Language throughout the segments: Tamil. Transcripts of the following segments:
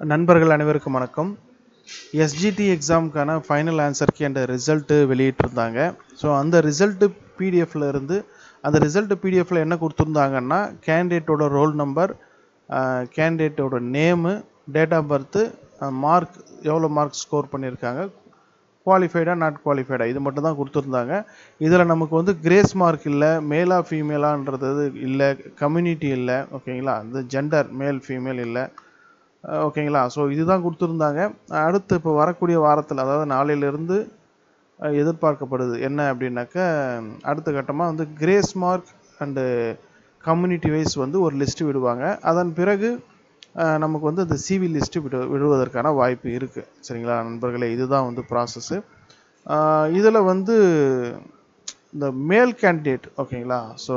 நண்பர்கள் அனைவருக்கும் வணக்கம். எஸ்ஜிடி எக்ஸாமுக்கான ஃபைனல் ஆன்சருக்கு என்ற ரிசல்ட்டு வெளியிட்டிருந்தாங்க. ஸோ அந்த ரிசல்ட்டு பிடிஎஃப்ல இருந்து அந்த ரிசல்ட்டு பிடிஎஃப்ல என்ன கொடுத்துருந்தாங்கன்னா கேண்டிடேட்டோட roll number கேண்டிடேட்டோட name date of birth mark எவ்வளோ மார்க் ஸ்கோர் பண்ணியிருக்காங்க. குவாலிஃபைடா நாட் குவாலிஃபைடா இது மட்டும் தான் கொடுத்துருந்தாங்க. இதில் நமக்கு வந்து கிரேஸ் மார்க் இல்லை மேலா ஃபீமேலான்றது இல்லை கம்யூனிட்டி இல்லை ஓகேங்களா இந்த ஜெண்டர் மேல் ஃபீமேல் இல்லை. ஓகேங்களா? ஸோ இதுதான் கொடுத்துருந்தாங்க. அடுத்து இப்போ வரக்கூடிய வாரத்தில் அதாவது நாளையிலிருந்து எதிர்பார்க்கப்படுது என்ன அப்படின்னாக்கா அடுத்த கட்டமாக வந்து grace mark and community wise வந்து ஒரு லிஸ்ட்டு விடுவாங்க. அதன் பிறகு நமக்கு வந்து அந்த சிவி லிஸ்ட்டு விடு விடுவதற்கான வாய்ப்பு இருக்குது சரிங்களா நண்பர்களே? இதுதான் வந்து ப்ராசஸ்ஸு இதில் வந்து இந்த மேல் கேண்டிடேட் ஓகேங்களா? ஸோ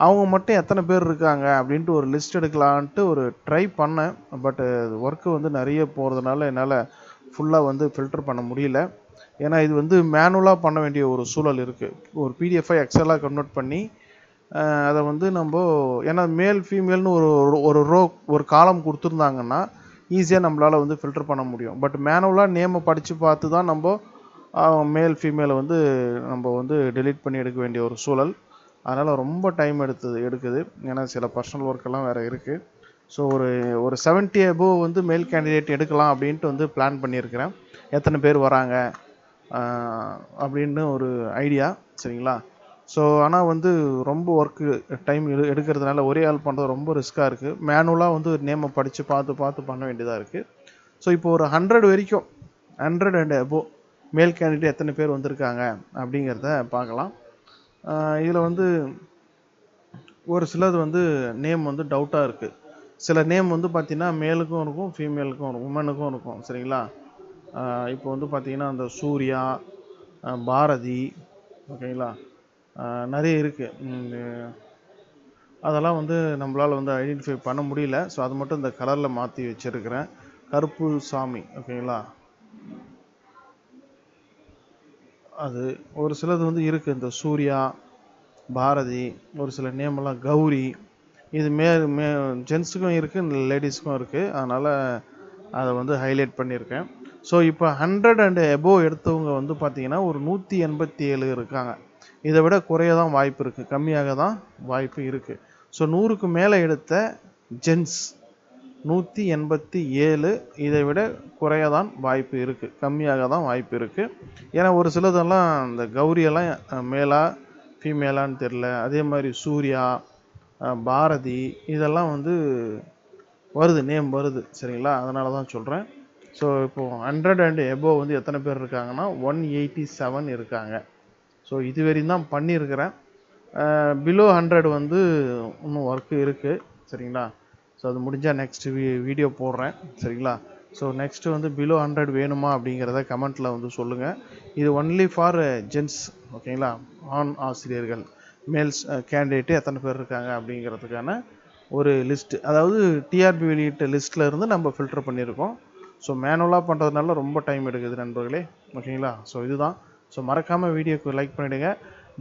அவங்க மட்டும் எத்தனை பேர் இருக்காங்க அப்படின்ட்டு ஒரு லிஸ்ட் எடுக்கலான்ட்டு ஒரு ட்ரை பண்ணேன். பட்டு ஒர்க்கு வந்து நிறைய போகிறதுனால என்னால் ஃபுல்லாக வந்து ஃபில்டர் பண்ண முடியல. ஏன்னா இது வந்து மேனுவலாக பண்ண வேண்டிய ஒரு சூழல் இருக்குது ஒரு பிடிஎஃபை எக்ஸலாக கன்வெர்ட் பண்ணி அதை வந்து நம்ம ஏன்னா மேல் ஃபீமேல்னு ஒரு ஒரு- ஒரு ரோ ஒரு காலம் கொடுத்துருந்தாங்கன்னா ஈஸியாக நம்மளால் வந்து ஃபில்டர் பண்ண முடியும். பட் மேனுவலாக நேமை படித்து பார்த்து தான் நம்ம மேல் ஃபீமேலை வந்து நம்ம வந்து டெலீட் பண்ணி எடுக்க வேண்டிய ஒரு சூழல். அதனால் ரொம்ப டைம் எடுத்தது எடுக்குது. ஏன்னா சில பர்சனல் ஒர்க்கெல்லாம் வேறு இருக்குது ஸோ ஒரு ஒரு செவன்ட்டி அபோவ் வந்து மேல் கேண்டிடேட் எடுக்கலாம் அப்படின்ட்டு வந்து பிளான் பண்ணியிருக்கிறேன். எத்தனை பேர் வராங்க அப்படின்னு ஒரு ஐடியா சரிங்களா? ஸோ ஆனால் வந்து ரொம்ப ஒர்க்கு டைம் எடு எடுக்கிறதுனால ஒரே ஆள் பண்ணுறது ரொம்ப ரிஸ்க்காக இருக்குது மேனுவலாக வந்து ஒரு நேமை படித்து பார்த்து பார்த்து பண்ண வேண்டியதாக இருக்குது ஸோ இப்போ ஒரு ஹண்ட்ரட் வரைக்கும் ஹண்ட்ரட் அண்ட் above மேல் கேண்டிடேட் எத்தனை பேர் வந்திருக்காங்க அப்படிங்கிறத பார்க்கலாம். இதில் வந்து ஒரு சிலது வந்து நேம் வந்து டவுட்டாக இருக்குது சில நேம் வந்து பார்த்தீங்கன்னா மேலுக்கும் இருக்கும் ஃபீமேலுக்கும் இருக்கும் உமனுக்கும் இருக்கும் சரிங்களா? இப்போ வந்து பார்த்தீங்கன்னா அந்த சூர்யா பாரதி ஓகேங்களா? நிறைய இருக்குது அதெல்லாம் வந்து நம்மளால் வந்து ஐடென்டிஃபை பண்ண முடியல. ஸோ அது மட்டும் இந்த கலரில் மாற்றி வச்சுருக்கிறேன். கருப்பு சாமி ஓகேங்களா? அது ஒரு சிலது வந்து இருக்குது இந்த சூர்யா பாரதி ஒரு சில நேம் எல்லாம் கௌரி. இது மே மே ஜென்ஸுக்கும் இருக்குது லேடிஸுக்கும் இருக்குது அதனால் அதை வந்து ஹைலைட் பண்ணியிருக்கேன் ஸோ இப்போ ஹண்ட்ரட் அண்ட் எபோவ் எடுத்தவங்க வந்து பார்த்திங்கன்னா ஒரு நூற்றி எண்பத்தி ஏழு இருக்காங்க. இதை விட குறைய தான் வாய்ப்பு இருக்குது கம்மியாக தான் வாய்ப்பு இருக்குது ஸோ நூறுக்கு மேலே எடுத்த ஜென்ஸ். நூற்றி எண்பத்தி ஏழு இதை விட குறைய தான் வாய்ப்பு இருக்குது கம்மியாக தான் வாய்ப்பு இருக்குது ஏன்னா ஒரு சிலதெல்லாம் இந்த கௌரியெல்லாம் மேலா ஃபீமேலான்னு தெரில அதே மாதிரி சூர்யா பாரதி இதெல்லாம் வந்து வருது. நேம் வருது. சரிங்களா? அதனால தான் சொல்கிறேன் ஸோ இப்போது ஹண்ட்ரட் அண்ட் எபோவ் வந்து எத்தனை பேர் இருக்காங்கன்னா ஒன் எயிட்டி செவன் இருக்காங்க. ஸோ இது வரையும் தான் பண்ணியிருக்கிறேன். பிலோ ஹண்ட்ரட் வந்து இன்னும் ஒர்க்கு இருக்குது சரிங்களா? ஸோ அது முடிஞ்சால் நெக்ஸ்ட் வீ வீடியோ போடுறேன். சரிங்களா? ஸோ நெக்ஸ்ட்டு வந்து பிலோ ஹண்ட்ரட் வேணுமா அப்படிங்கிறத கமெண்ட்டில் வந்து சொல்லுங்கள் இது ஒன்லி ஃபார் ஜென்ஸ் ஓகேங்களா? ஆண் ஆசிரியர்கள் மேல்ஸ் கேண்டிடேட்டு எத்தனை பேர் இருக்காங்க அப்படிங்கிறதுக்கான ஒரு லிஸ்ட் அதாவது டிஆர்பி வெளியிட்ட லிஸ்ட்டில் இருந்து நம்ம ஃபில்டர் பண்ணியிருக்கோம். ஸோ மேனுவலாக பண்ணுறதுனால ரொம்ப டைம் எடுக்குது நண்பர்களே. ஓகேங்களா? ஸோ இதுதான். ஸோ மறக்காமல் வீடியோக்கு லைக் பண்ணிவிடுங்க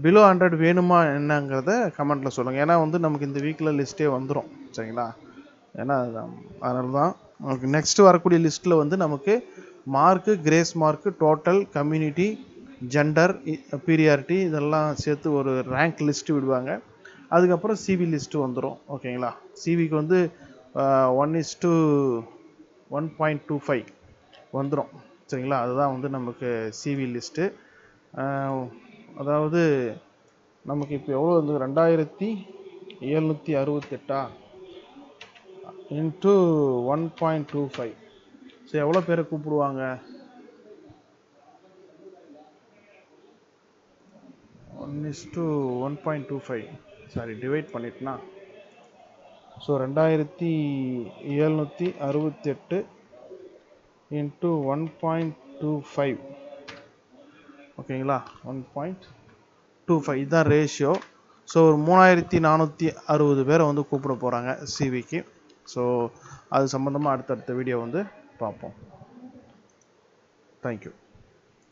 பிலோ ஹண்ட்ரட் வேணுமா என்னங்கிறத கமெண்ட்டில் சொல்லுங்கள் ஏன்னா வந்து நமக்கு இந்த வீக்கில் லிஸ்ட்டே வந்துடும் சரிங்களா? ஏன்னா அதுதான் அதனால தான் நமக்கு நெக்ஸ்ட் வரக்கூடிய லிஸ்ட்டில் வந்து நமக்கு mark grace mark total community gender priority இதெல்லாம் சேர்த்து ஒரு ரேங்க் லிஸ்ட்டு விடுவாங்க. அதுக்கப்புறம் சிவி லிஸ்ட்டு வந்துடும் ஓகேங்களா? சிவிக்கு வந்து one is two one point two five வந்துடும் சரிங்களா? அதுதான் வந்து நமக்கு சிவி லிஸ்ட்டு அதாவது நமக்கு இப்போ எவ்வளோ வந்து? ரெண்டாயிரத்தி எழுநூற்றி அறுபத்தெட்டா? Into one point two five so எவ்வளோ பேரை கூப்பிடுவாங்க? One is two one point two five sorry divide பண்ணிட்டுனா. So ரெண்டாயிரத்தி எழுநூற்றி அறுபத்தெட்டு into one point two five ஓகேங்களா ஒன் பாயிண்ட் டூ ஃபைவ் இதுதான் ரேஷியோ ஸோ ஒரு மூணாயிரத்தி நானூற்றி அறுபது பேரை வந்து கூப்பிட போகிறாங்க சிவிக்கு ஸோ அது சம்மந்தமாக அடுத்தடுத்த வீடியோ வந்து பார்ப்போம். தேங்க்யூ